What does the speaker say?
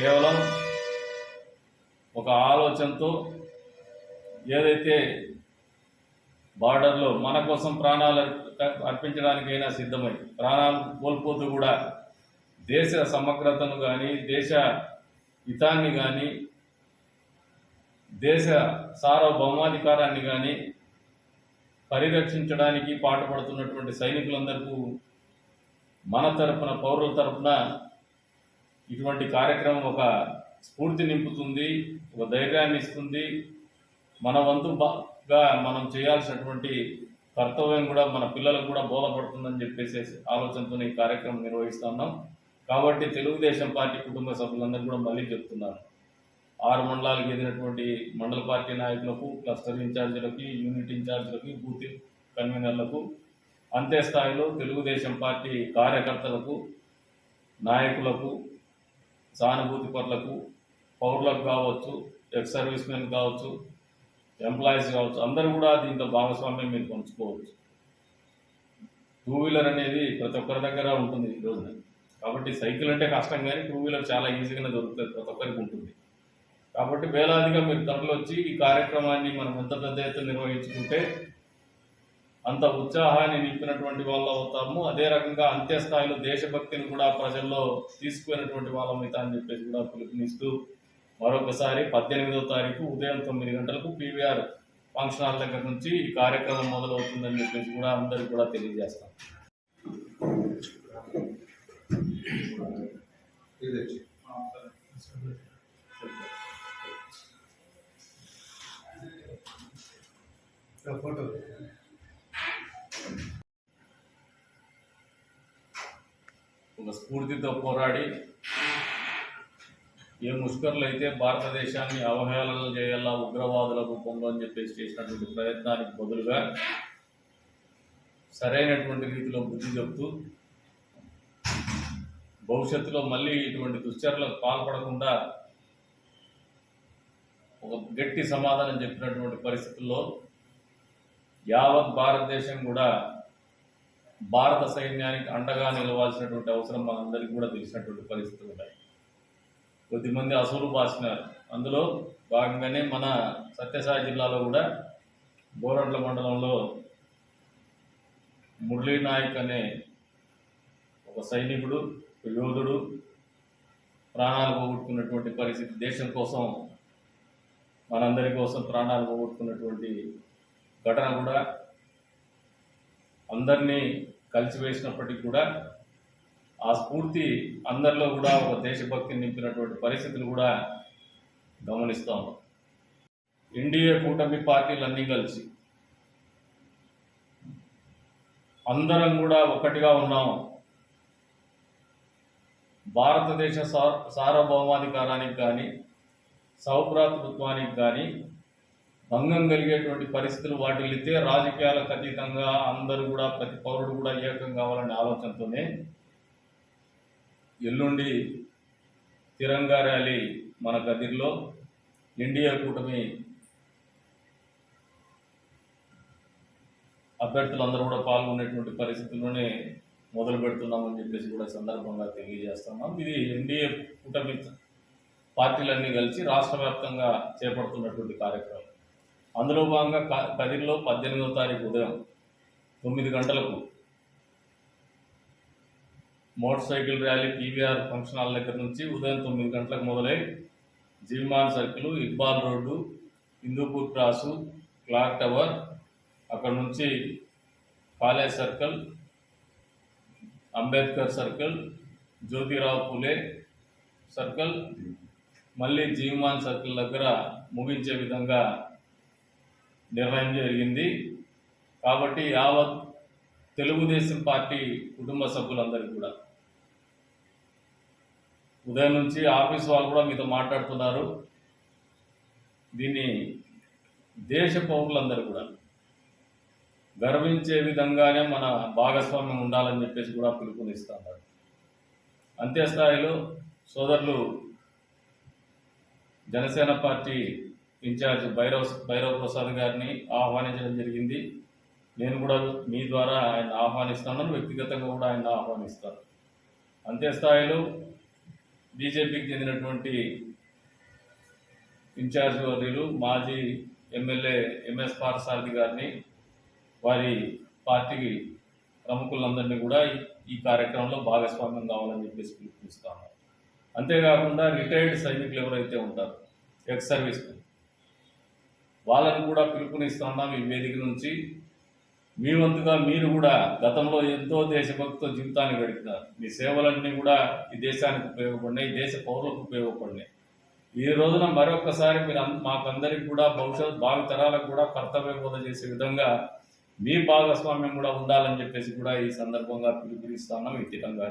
కేవలం ఒక ఆలోచనతో ఏదైతే బార్డర్లో మన కోసం ప్రాణాలు అర్పించడానికైనా సిద్ధమై ప్రాణాలు కోల్పోతూ కూడా దేశ సమగ్రతను కానీ దేశ హితాన్ని కానీ దేశ సార్వభౌమాధికారాన్ని కానీ పరిరక్షించడానికి పాటుపడుతున్నటువంటి సైనికులందరికీ మన తరపున పౌరుల తరపున ఇటువంటి కార్యక్రమం ఒక స్ఫూర్తి నింపుతుంది ఒక ధైర్యాన్ని ఇస్తుంది. మన వంతుగా మనం చేయాల్సినటువంటి కర్తవ్యం కూడా మన పిల్లలకు కూడా బోధపడుతుందని చెప్పేసి ఆలోచనతో ఈ కార్యక్రమం నిర్వహిస్తున్నాం కాబట్టి తెలుగుదేశం పార్టీ కుటుంబ సభ్యులందరూ కూడా మళ్ళీ చెప్తున్నారు ఆరు మండలాలకు ఎదిరినటువంటి మండల పార్టీ నాయకులకు క్లస్టర్ ఇన్ఛార్జీలకి యూనిట్ ఇన్ఛార్జీలకి బూత్ కన్వీనర్లకు అంతే స్థాయిలో తెలుగుదేశం పార్టీ కార్యకర్తలకు నాయకులకు సానుభూతి పట్లకు పౌరులకు కావచ్చు ఎక్స్ సర్వీస్ మెన్ కావచ్చు ఎంప్లాయీస్ కావచ్చు అందరూ కూడా దీంట్లో భాగస్వామ్యం మీరు పంచుకోవచ్చు. టూ వీలర్ అనేది ప్రతి ఒక్కరి దగ్గర ఉంటుంది ఈ రోజున. కాబట్టి సైకిల్ అంటే కష్టం కానీ టూ వీలర్ చాలా ఈజీగానే దొరుకుతుంది ప్రతి ఒక్కరికి ఉంటుంది. కాబట్టి వేలాదిగా మీరు తరలి వచ్చి ఈ కార్యక్రమాన్ని మనం ఎంత పెద్ద ఎత్తున నిర్వహించుకుంటే అంత ఉత్సాహాన్ని నింపినటువంటి వాళ్ళు అవుతాము. అదే రకంగా అంత్య స్థాయిలో దేశభక్తిని కూడా ప్రజల్లో తీసుకునేటువంటి వాళ్ళ అవుతా అని చెప్పేసి కూడా పిలుపునిస్తూ మరొకసారి పద్దెనిమిదవ తారీఖు ఉదయం తొమ్మిది గంటలకు పీవీఆర్ ఫంక్షన్ హాల్ దగ్గర నుంచి ఈ కార్యక్రమం మొదలవుతుందని చెప్పేసి కూడా అందరికి కూడా తెలియజేస్తాం. ఫోటో. ఒక స్ఫూర్తితో పోరాడి ఏ ముష్కర్లు అయితే భారతదేశాన్ని అవహేళన చేయాలా ఉగ్రవాదులకు పొంగు అని చెప్పేసి చేసినటువంటి ప్రయత్నానికి బదులుగా సరైనటువంటి రీతిలో బుద్ధి చెప్తూ భవిష్యత్తులో మళ్ళీ ఇటువంటి దుశ్చర్యలకు పాల్పడకుండా ఒక గట్టి సమాధానం చెప్పినటువంటి పరిస్థితుల్లో యావత్ భారతదేశం కూడా భారత సైన్యానికి అండగా నిలవాల్సినటువంటి అవసరం మనందరికీ కూడా తెలిసినటువంటి పరిస్థితులు ఉన్నాయి కొద్దిమంది అసలు బాసినారు అందులో భాగంగానే మన సత్యసాయి జిల్లాలో కూడా బోరండ్ల మండలంలో మురళీ నాయక్ అనే ఒక సైనికుడు యోధుడు ప్రాణాలు పోగొట్టుకున్నటువంటి పరిస్థితి దేశం కోసం మనందరి కోసం ప్రాణాలు పోగొట్టుకున్నటువంటి ఘటన కూడా అందరినీ కలిసివేసినప్పటికీ కూడా ఆ స్ఫూర్తి అందరిలో కూడా ఒక దేశభక్తిని నింపినటువంటి పరిస్థితులు కూడా గమనిస్తాం ఎన్డీఏ కూటమి పార్టీలన్నీ కలిసి అందరం కూడా ఒకటిగా ఉన్నాం. భారతదేశ సార్ సార్వభౌమాధికారానికి కానీ సౌభ్రాతృత్వానికి కానీ భంగం కలిగేటువంటి పరిస్థితులు వాటిల్లితే రాజకీయాలకు అతీతంగా అందరూ కూడా ప్రతి పౌరుడు కూడా ఏకం కావాలనే ఆలోచనతోనే ఎల్లుండి తిరంగా ర్యాలీ మన గదిలో ఎన్డీఏ కూటమి అభ్యర్థులందరూ కూడా పాల్గొనేటువంటి పరిస్థితుల్లోనే మొదలు పెడుతున్నామని చెప్పేసి కూడా సందర్భంగా తెలియజేస్తున్నాం. ఇది ఎన్డీఏ కూటమి పార్టీలన్నీ కలిసి రాష్ట్ర వ్యాప్తంగా చేపడుతున్నటువంటి కార్యక్రమం. అందులో భాగంగా కదిరిలో పద్దెనిమిదో తారీఖు ఉదయం తొమ్మిది గంటలకు motor cycle rally PVR function hall దగ్గర నుంచి ఉదయం తొమ్మిది గంటలకు మొదలై జీవిమాన్ circle Iqbal road Hindupur cross clock tower అక్కడ నుంచి college circle Ambedkar circle Jyotirao Phule circle మళ్ళీ జీవమాన్ సర్కిల్ దగ్గర ముగించే విధంగా నిర్ణయం జరిగింది. కాబట్టి యావత్ తెలుగుదేశం పార్టీ కుటుంబ సభ్యులందరికీ కూడా ఉదయం నుంచి ఆఫీస్ వాళ్ళు కూడా మీతో మాట్లాడుతున్నారు. దీన్ని దేశ పౌరులందరూ కూడా గర్వించే విధంగానే మన భాగస్వామ్యం ఉండాలని చెప్పేసి కూడా పిలుపునిస్తున్నారు. అంత్యస్థాయిలో సోదరులు జనసేన పార్టీ ఇన్ఛార్జ్ భైరవ్ భైరవ్ ప్రసాద్ గారిని ఆహ్వానించడం జరిగింది. నేను కూడా మీ ద్వారా ఆయన ఆహ్వానిస్తాను వ్యక్తిగతంగా కూడా ఆయన ఆహ్వానిస్తాను అంత్యస్థాయిలో బీజేపీకి చెందినటువంటి ఇన్ఛార్జ్ వర్యులు మాజీ ఎమ్మెల్యే ఎంఎస్ పారసారథి గారిని వారి పార్టీకి ప్రముఖులందరినీ కూడా ఈ- కార్యక్రమంలో భాగస్వామ్యం కావాలని చెప్పేసి పిలుపునిస్తాను. అంతేకాకుండా రిటైర్డ్ సైనికులు ఎవరైతే ఉంటారో ఎక్స్ సర్వీస్ వాళ్ళని కూడా పిలుపునిస్తున్నాం ఈ వేదిక నుంచి. మీ వంతుగా మీరు కూడా గతంలో ఎంతో దేశభక్తితో జీవితాన్ని గడిపినారు. మీ సేవలన్నీ కూడా ఈ దేశానికి ఉపయోగపడినాయి ఈ దేశ పౌరులకు ఉపయోగపడినాయి. ఈ రోజున మరొకసారి మీరు మాకందరికి కూడా భవిష్యత్ భావి తరాలకు కూడా కర్తవ్య బోధ చేసే విధంగా మీ భాగస్వామ్యం కూడా ఉండాలని చెప్పేసి కూడా ఈ సందర్భంగా పిలుపునిస్తున్నాం ఈ తిరంగా